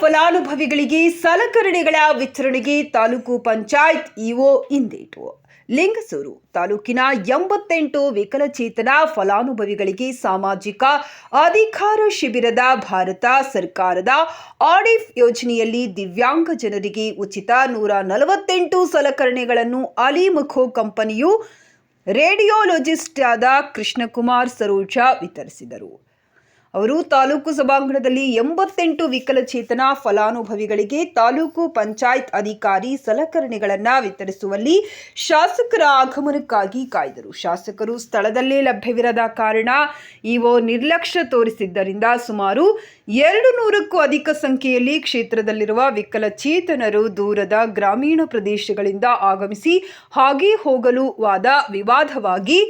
ಫಲಾನುಭವಿಗಳಿಗೆ ಸಲಕರಣೆಗಳ ವಿತರಣೆಗೆ ತಾಲೂಕು ಪಂಚಾಯತ್ ಇಒ ಇಂದೇಟು ಲಿಂಗಸೂರು ತಾಲೂಕಿನ ಎಂಬತ್ತೆಂಟು ವಿಕಲಚೇತನ ಫಲಾನುಭವಿಗಳಿಗೆ ಸಾಮಾಜಿಕ ಅಧಿಕಾರ ಶಿಬಿರದ ಭಾರತ ಸರ್ಕಾರದ ಆಡಿಫ್ ಯೋಜನೆಯಲ್ಲಿ ದಿವ್ಯಾಂಗ ಜನರಿಗೆ ಉಚಿತ ನೂರ ನಲವತ್ತೆಂಟು ಸಲಕರಣೆಗಳನ್ನು ಅಲಿಮುಖೋ ಕಂಪನಿಯು ರೇಡಿಯೋಲಜಿಸ್ಟ್ ಆದ ಕೃಷ್ಣಕುಮಾರ್ ಸರೋಜಾ ವಿತರಿಸಿದರು. ಅವರು ತಾಲೂಕು ಸಭಾಂಗಣದಲ್ಲಿ ಎಂಬತ್ತೆಂಟು ವಿಕಲಚೇತನ ಫಲಾನುಭವಿಗಳಿಗೆ ತಾಲೂಕು ಪಂಚಾಯತ್ ಅಧಿಕಾರಿ ಸಲಕರಣೆಗಳನ್ನು ವಿತರಿಸುವಲ್ಲಿ ಶಾಸಕರ ಆಗಮನಕ್ಕಾಗಿ ಕಾಯ್ದರು. ಶಾಸಕರು ಸ್ಥಳದಲ್ಲೇ ಲಭ್ಯವಿರದ ಕಾರಣ ಇಒ ನಿರ್ಲಕ್ಷ್ಯ ತೋರಿಸಿದ್ದರಿಂದ ಸುಮಾರು ಎರಡು ನೂರಕ್ಕೂ ಅಧಿಕ ಸಂಖ್ಯೆಯಲ್ಲಿ ಕ್ಷೇತ್ರದಲ್ಲಿರುವ ವಿಕಲಚೇತನರು ದೂರದ ಗ್ರಾಮೀಣ ಪ್ರದೇಶಗಳಿಂದ ಆಗಮಿಸಿ ಹಾಗೆ ಹೋಗಲು ವಾದ ವಿವಾದವಾಗಿ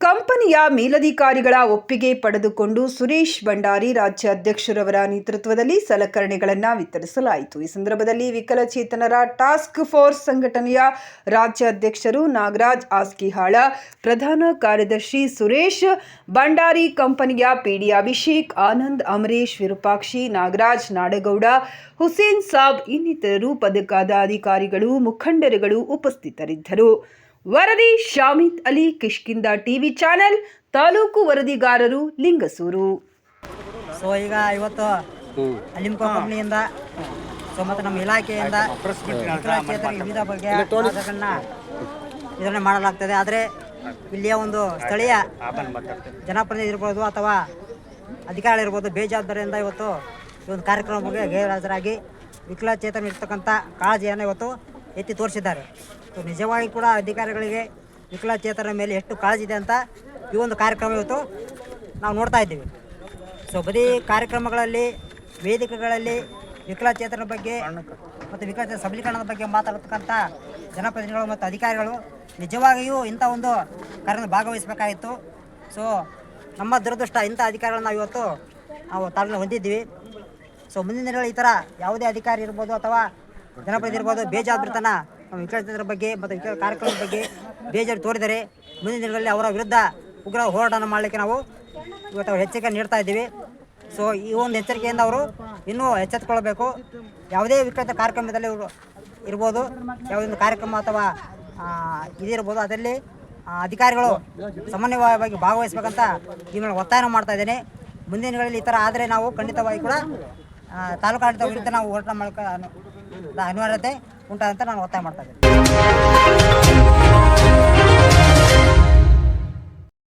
ಕಂಪನಿಯ ಮೇಲಧಿಕಾರಿಗಳ ಒಪ್ಪಿಗೆ ಪಡೆದುಕೊಂಡು ಸುರೇಶ್ ಭಂಡಾರಿ ರಾಜ್ಯ ಅಧ್ಯಕ್ಷರವರ ನೇತೃತ್ವದಲ್ಲಿ ಸಲಕರಣೆಗಳನ್ನು ವಿತರಿಸಲಾಯಿತು. ಈ ಸಂದರ್ಭದಲ್ಲಿ ವಿಕಲಚೇತನರ ಟಾಸ್ಕ್ ಫೋರ್ಸ್ ಸಂಘಟನೆಯ ರಾಜ್ಯ ಅಧ್ಯಕ್ಷರು ನಾಗರಾಜ್ ಆಸ್ಕಿಹಾಳ ಪ್ರಧಾನ ಕಾರ್ಯದರ್ಶಿ ಸುರೇಶ್, ಭಂಡಾರಿ ಕಂಪನಿಯ ಪಿಡಿ ಅಭಿಷೇಕ್, ಆನಂದ್ ಅಮರೇಶ್, ವಿರೂಪಾಕ್ಷಿ, ನಾಗರಾಜ್ ನಾಡಗೌಡ, ಹುಸೇನ್ ಸಾಬ್ ಇನ್ನಿತರರು ಪದಕಾದ ಅಧಿಕಾರಿಗಳು, ಮುಖಂಡರುಗಳು ಉಪಸ್ಥಿತರಿದ್ದರು. ವರದಿ ಶಾಮಿತ್ ಅಲಿ ಕಿಷ್ಕಿಂದ ಟಿವಿ ಚಾನೆಲ್ ತಾಲೂಕು ವರದಿಗಾರರು ಲಿಂಗಸೂರು. ಸೊ ಈಗ ಇವತ್ತು ಅಲಿಂಕಾ ಕಂಪ್ನಿಯಿಂದ ಸೊ ಮತ್ತು ನಮ್ಮ ಇಲಾಖೆಯಿಂದ ವಿವಿಧ ಬಗ್ಗೆ ವಿತರಣೆ ಮಾಡಲಾಗ್ತದೆ. ಆದರೆ ಇಲ್ಲಿಯ ಒಂದು ಸ್ಥಳೀಯ ಜನಪ್ರತಿನಿಧಿ ಇರ್ಬೋದು ಅಥವಾ ಅಧಿಕಾರಿಗಳಿರ್ಬೋದು ಬೇಜವಾಬ್ದಾರಿಯಿಂದ ಇವತ್ತು ಈ ಒಂದು ಕಾರ್ಯಕ್ರಮ ಬಗ್ಗೆ ಗೈರಾಜರಾಗಿ ವಿಕಲಚೇತನ ಇರ್ತಕ್ಕಂಥ ಕಾಳಜಿಯನ್ನು ಇವತ್ತು ಎತ್ತಿ ತೋರಿಸಿದ್ದಾರೆ. ಸೊ ನಿಜವಾಗಿ ಕೂಡ ಅಧಿಕಾರಿಗಳಿಗೆ ವಿಕಲಚೇತನ ಮೇಲೆ ಎಷ್ಟು ಕಾಳಜಿ ಇದೆ ಅಂತ ಈ ಒಂದು ಕಾರ್ಯಕ್ರಮ ಇವತ್ತು ನಾವು ನೋಡ್ತಾ ಇದ್ದೀವಿ. ಸೊ ಬರೀ ಕಾರ್ಯಕ್ರಮಗಳಲ್ಲಿ, ವೇದಿಕೆಗಳಲ್ಲಿ ವಿಕಲಚೇತನ ಬಗ್ಗೆ ಮತ್ತು ವಿಕಲಚೇತನ ಸಬಲೀಕರಣದ ಬಗ್ಗೆ ಮಾತಾಡತಕ್ಕಂಥ ಜನಪ್ರತಿನಿಧಿಗಳು ಮತ್ತು ಅಧಿಕಾರಿಗಳು ನಿಜವಾಗಿಯೂ ಇಂಥ ಒಂದು ಕಾರ್ಯದಲ್ಲಿ ಭಾಗವಹಿಸಬೇಕಾಗಿತ್ತು. ಸೊ ನಮ್ಮ ದುರದೃಷ್ಟ ಇಂಥ ಅಧಿಕಾರಿಗಳನ್ನ ನಾವು ಇವತ್ತು ನಾವು ತಾಲೂಕಿನ ಹೊಂದಿದ್ದೀವಿ. ಸೊ ಮುಂದಿನ ದಿನಗಳಲ್ಲಿ ಈ ಥರ ಯಾವುದೇ ಅಧಿಕಾರಿ ಇರ್ಬೋದು ಅಥವಾ ಜನಪ್ರತಿನಿಧಿ ಇರ್ಬೋದು ಬೇಜವಾಬ್ದಾರಿತನ ವಿಕಲಚೇತರ ಬಗ್ಗೆ ಮತ್ತು ವಿಕಲ ಕಾರ್ಯಕ್ರಮದ ಬಗ್ಗೆ ಬೇಜಾರು ತೋರಿದರೆ ಮುಂದಿನ ದಿನಗಳಲ್ಲಿ ಅವರ ವಿರುದ್ಧ ಉಗ್ರ ಹೋರಾಟ ಮಾಡಲಿಕ್ಕೆ ನಾವು ಇವತ್ತು ಅವ್ರು ಎಚ್ಚರಿಕೆ ನೀಡ್ತಾ ಇದ್ದೀವಿ. ಸೊ ಈ ಒಂದು ಎಚ್ಚರಿಕೆಯಿಂದ ಅವರು ಇನ್ನೂ ಎಚ್ಚೆತ್ತುಕೊಳ್ಬೇಕು ಯಾವುದೇ ವಿಕೃತ ಕಾರ್ಯಕ್ರಮದಲ್ಲಿ ಇರ್ಬೋದು. ಯಾವುದೇ ಒಂದು ಕಾರ್ಯಕ್ರಮ ಅಥವಾ ಇದಿರ್ಬೋದು ಅದರಲ್ಲಿ ಅಧಿಕಾರಿಗಳು ಸಮನ್ವಯವಾಗಿ ಭಾಗವಹಿಸ್ಬೇಕಂತ ಈ ಮೇಲೆ ಒತ್ತಾಯ ಮಾಡ್ತಾ ಇದ್ದೇನೆ. ಮುಂದಿನ ದಿನಗಳಲ್ಲಿ ಈ ಥರ ಆದರೆ ನಾವು ಖಂಡಿತವಾಗಿ ಕೂಡ ತಾಲೂಕಾಡಳಿತ ತಾಲೂಕು ವಿರುದ್ಧ ನಾವು ಹೋರಾಟ ಮಾಡ್ಕ ಅನಿವಾರ್ಯತೆ ಉಂಟಾದಂತ ನಾನು ಒತ್ತಾಯ ಮಾಡ್ತಾ ಇದ್ದೀನಿ.